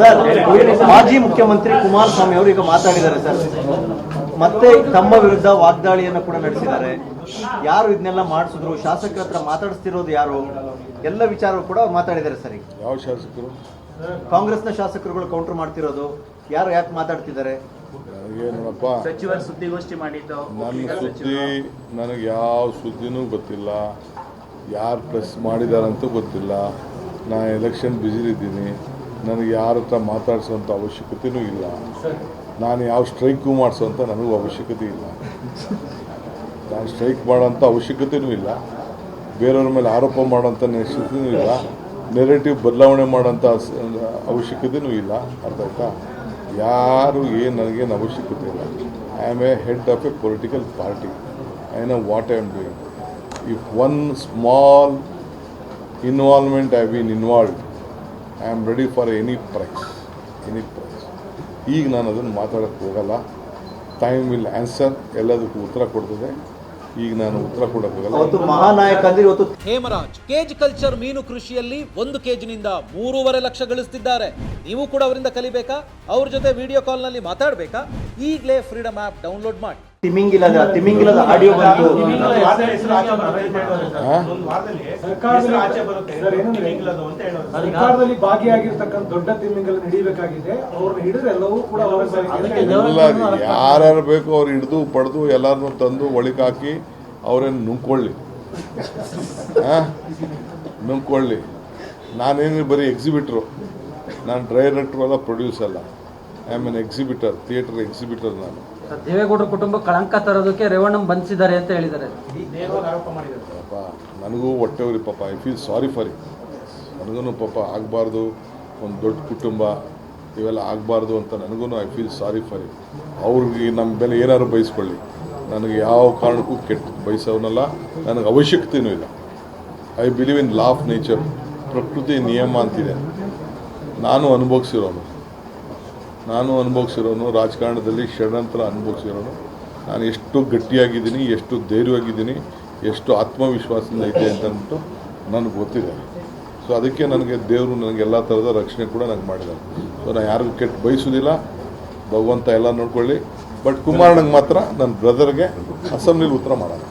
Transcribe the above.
Sir ಮಾಜಿ ಮುಖ್ಯಮಂತ್ರಿ ಕುಮಾರಸ್ವಾಮಿ ಅವರು ಈಗ ಮಾತಾಡಿದ್ದಾರೆ ಸರ್. ಮತ್ತೆ ತಮ್ಮ ವಿರುದ್ಧ ವಾಗ್ದಾಳಿಯನ್ನು ಕೂಡ ನಡೆಸಿದ್ದಾರೆ. ಯಾರು ಇದನ್ನೆಲ್ಲ ಮಾಡಿಸಿದ್ರು? ಶಾಸಕರ ಹತ್ರ ಮಾತಾಡಿಸ್ತಿರೋದು ಯಾರು? ಎಲ್ಲ ವಿಚಾರ ಕೂಡ ಮಾತಾಡಿದ್ದಾರೆ ಸರ್ ಈಗ. ಯಾವ ಶಾಸಕರು? ಕಾಂಗ್ರೆಸ್ನ ಶಾಸಕರುಗಳು ಕೌಂಟರ್ ಮಾಡ್ತಿರೋದು. ಯಾರು ಯಾಕೆ ಮಾತಾಡ್ತಿದ್ದಾರೆ? ಸಚಿವರು ಸುದ್ದಿಗೋಷ್ಠಿ ಮಾಡಿದ್ದು. ನನ್ನ ಸುದ್ದಿ ನನಗೆ ಯಾವ ಸುದ್ದಿನೂ ಗೊತ್ತಿಲ್ಲ. ಯಾರು ಪ್ರೆಸ್ ಮಾಡಿದಾರಂತೂ ಗೊತ್ತಿಲ್ಲ. ನಾನು ಎಲೆಕ್ಷನ್ ಬ್ಯುಸಿಲಿದ್ದೀನಿ. ನನಗೆ ಯಾರ ಹತ್ರ ಮಾತಾಡಿಸುವಂಥ ಅವಶ್ಯಕತೆಯೂ ಇಲ್ಲ. ನಾನು ಯಾವ ಸ್ಟ್ರೈಕು ಮಾಡಿಸೋಂಥ ನನಗೂ ಅವಶ್ಯಕತೆ ಇಲ್ಲ. ನಾನು ಸ್ಟ್ರೈಕ್ ಮಾಡೋಂಥ ಅವಶ್ಯಕತೆನೂ ಇಲ್ಲ. ಬೇರೆಯವ್ರ ಮೇಲೆ ಆರೋಪ ಮಾಡೋಂಥ ನಿಶ್ಚಿತೂ ಇಲ್ಲ. ನೆರೆಟಿವ್ ಬದಲಾವಣೆ ಮಾಡೋಂಥ ಅವಶ್ಯಕತೆಯೂ ಇಲ್ಲ. ಅರ್ಥ ಆಯ್ತಾ? ಯಾರು ಏನು ನನಗೇನು ಅವಶ್ಯಕತೆ ಇಲ್ಲ. I am a head of a political party I know what I am doing if one small involvement I been involved I am ready for any price any price ಈಗ ನಾನು ಅದನ್ನು ಮಾತಾಡೋಕ್ಕೆ ಹೋಗಲ್ಲ. ಟೈಮ್ ವಿಲ್ ಆನ್ಸರ್ ಎಲ್ಲದಕ್ಕೂ ಉತ್ತರ ಕೊಡ್ತದೆ. ಈಗ ನಾನು ಉತ್ತರ ಕೊಡೋಕ್ಕಾಗಲ್ಲ ಮಹಾನಾಯಕ ಅಂದ್ರೆ ಇವತ್ತು ಹೇಮರಾಜ್ ಕೇಜ್ ಕಲ್ಚರ್ ಮೀನು ಕೃಷಿಯಲ್ಲಿ ಒಂದು ಕೆಜಿನಿಂದ ಮೂರುವರೆ ಲಕ್ಷ ಗಳಿಸ್ತಿದ್ದಾರೆ. ನೀವು ಕೂಡ ಅವರಿಂದ ಕಲಿಬೇಕಾ? ಅವ್ರ ಜೊತೆ ವಿಡಿಯೋ ಕಾಲ್ನಲ್ಲಿ ಮಾತಾಡಬೇಕಾ? ಈಗಲೇ ಫ್ರೀಡಮ್ ಆಪ್ ಡೌನ್ಲೋಡ್ ಮಾಡಿ. ತಿಮಿಂಗಿಲದ ತಿಮಿಂಗಿಲದ ಆಡಿಯೋ ಬಂತು ಸರ್ಕಾರದಲ್ಲಿ ಭಾಗಿಯಾಗಿರ್ತಕ್ಕಂಥ ದೊಡ್ಡ ತಿಮಿಂಗಲ ಹಿಡಿಬೇಕಾಗಿದೆ. ಅವ್ರನ್ನ ಹಿಡಿದ್ರೆ ಎಲ್ಲವೂ ಕೂಡ ಯಾರ್ಯಾರು ಬೇಕು ಅವ್ರು ಹಿಡಿದು ಪಡೆದು ಎಲ್ಲರನ್ನೂ ತಂದು ಒಳಿಕಾಕಿ ಹಾಕಿ ನುಂಕೊಳ್ಳಿ ನುಂಕೊಳ್ಳಿ ನಾನೇನು ಬರೀ ಎಕ್ಸಿಬಿಟ್ರು ನಾನು ಡೈರೆಕ್ಟ್ರು ಅಲ್ಲ ಪ್ರೊಡ್ಯೂಸ್ ಅಲ್ಲ. I am an exhibitor theatre exhibitor ನಾನು ದೇವೇಗೌಡರ ಕುಟುಂಬ ಕಳಂಕ ತರೋದಕ್ಕೆ ರೇವಣ್ಣ ಬಂಧಿಸಿದ್ದಾರೆ ಅಂತ ಹೇಳಿದ್ದಾರೆ. ಪಾಪ ನನಗೂ ಹೊಟ್ಟೆ ಉರಿ ಪಾಪ I feel sorry for it ನನಗೂ ಪಾಪ ಆಗಬಾರ್ದು ಒಂದು ದೊಡ್ಡ ಕುಟುಂಬ ಇವೆಲ್ಲ ಆಗಬಾರ್ದು ಅಂತ ನನಗೂ I feel sorry for it ಅವ್ರಿಗೆ ನಮ್ಮ ಬೆಲೆ ಏನಾದ್ರು ಬಯಸ್ಕೊಳ್ಳಿ. ನನಗೆ ಯಾವ ಕಾರಣಕ್ಕೂ ಕೆಟ್ಟ ಬಯಸೋನಲ್ಲ ನನಗೆ ಅವಶ್ಯಕತೆಯೂ ಇಲ್ಲ. I believe in law of nature ಪ್ರಕೃತಿ ನಿಯಮ ಅಂತಿದೆ. ನಾನು ಅನುಭವಿಸಿರೋನು. ನಾನು ಅನುಭವಿಸಿರೋನು, ರಾಜಕಾರಣದಲ್ಲಿ ಷಡ್ಯಂತ್ರ ಅನುಭವಿಸಿರೋನು. ನಾನು ಎಷ್ಟು ಗಟ್ಟಿಯಾಗಿದ್ದೀನಿ, ಎಷ್ಟು ಧೈರ್ಯವಾಗಿದ್ದೀನಿ, ಎಷ್ಟು ಆತ್ಮವಿಶ್ವಾಸದಿಂದ ಇದೆ ಅಂತ ಅಂದ್ಬಿಟ್ಟು ನನಗೆ ಗೊತ್ತಿದೆ. ಸೊ ಅದಕ್ಕೆ ನನಗೆ ದೇವರು ನನಗೆ ಎಲ್ಲ ಥರದ ರಕ್ಷಣೆ ಕೂಡ ನನಗೆ ಮಾಡಿದ್ದಾರೆ. ಸೊ ನಾನು ಯಾರಿಗೂ ಕೆಟ್ಟು ಬಯಸೋದಿಲ್ಲ. ಭಗವಂತ ಎಲ್ಲ ನೋಡ್ಕೊಳ್ಳಿ. ಬಟ್ ಕುಮಾರಣ್ಣಗೆ ಮಾತ್ರ ನನ್ನ ಬ್ರದರ್ಗೆ ಅಸೆಂಬ್ಲಿಲಿ ಉತ್ತರ ಮಾಡೋಣ.